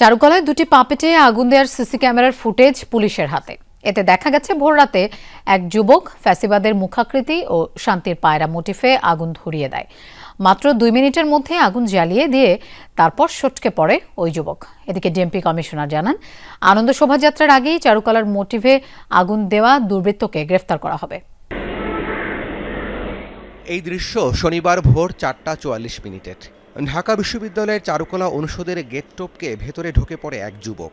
চারুকলায় দুটি পাপেটে আগুন দেওয়ার সিসি ক্যামেরার ফুটেজ পুলিশের হাতে। এতে দেখা গেছে ভোররাতে এক যুবক ফ্যাসিবাদের মুখাকৃতি ও শান্তির পায়রা মোটিফে আগুন ধরিয়ে দেয়। মাত্র দুই মিনিটের মধ্যে আগুন জ্বালিয়ে দিয়ে তারপর সটকে পড়ে ওই যুবক। এদিকে ডিএমপি কমিশনার জানান, আনন্দ শোভাযাত্রার আগেই চারুকলার মোটিভে আগুন দেওয়া দুর্বৃত্তকে গ্রেফতার করা হবে। এই দৃশ্য শনিবার ভোর চারটা চুয়াল্লিশ মিনিটের। ঢাকা বিশ্ববিদ্যালয়ের চারুকলা অনুষদের গেট টপকে ভেতরে ঢুকে পড়ে এক যুবক।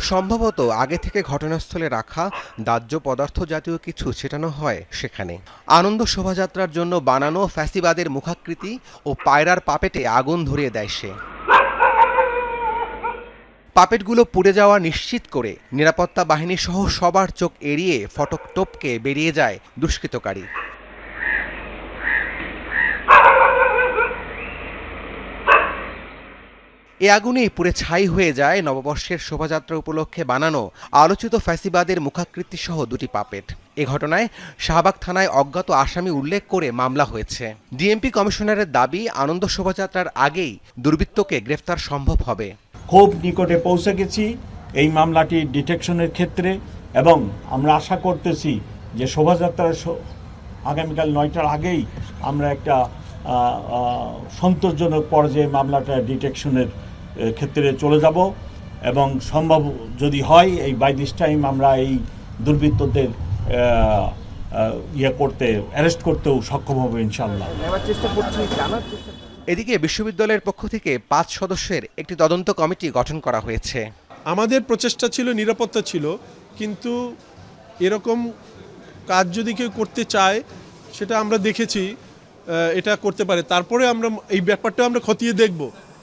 সম্ভবত আগে থেকে ঘটনাস্থলে রাখা দাহ্য পদার্থ জাতীয় কিছু ছেটানো হয় সেখানে। আনন্দ শোভাযাত্রার জন্য বানানো ফ্যাসিবাদের মুখাকৃতি ও পায়রার পাপেটে আগুন ধরিয়ে দেয় সে। পাপেটগুলো পুড়ে যাওয়া নিশ্চিত করে নিরাপত্তা বাহিনী সহ সবার চোখ এড়িয়ে ফটক টপকে বেরিয়ে যায় দুষ্কৃতকারী। এ আগুনেই পুড়ে ছাই হয়ে যায় নববর্ষের শোভাযাত্রা উপলক্ষে বানানো আলোচিত ফ্যাসিবাদের মুখাকৃতি সহ দুটি পাপেট। এ ঘটনায় শাহবাগ থানায় অজ্ঞাত আসামি উল্লেখ করে মামলা হয়েছে। ডিএমপি কমিশনারের দাবি, আনন্দ শোভাযাত্রার আগেই দুর্বৃত্তকে গ্রেফতার সম্ভব হবে। খুব নিকটে পৌঁছে গেছি এই মামলাটি ডিটেকশনের ক্ষেত্রে এবং আমরা আশা করতেছি যে শোভাযাত্রার আগামীকাল নয়টার আগেই আমরা একটা সন্তোষজনক পর্যায়ে মামলাটা ডিটেকশনের ক্ষেত্রে চলে যাব এবং সম্ভব যদি হয় এই বাই দিস টাইম আমরা এই দুর্বৃত্তদের ইয়ে করতে অ্যারেস্ট করতেও সক্ষম হব ইনশাল্লাহ এদিকে বিশ্ববিদ্যালয়ের পক্ষ থেকে পাঁচ সদস্যের একটি তদন্ত কমিটি গঠন করা হয়েছে। আমাদের প্রচেষ্টা ছিল নিরাপত্তা ছিল কিন্তু এরকম কাজ যদি কেউ করতে চায় সেটা আমরা দেখেছি এটা করতে পারে। তারপরে আমরা এই ব্যাপারটা আমরা খতিয়ে দেখব।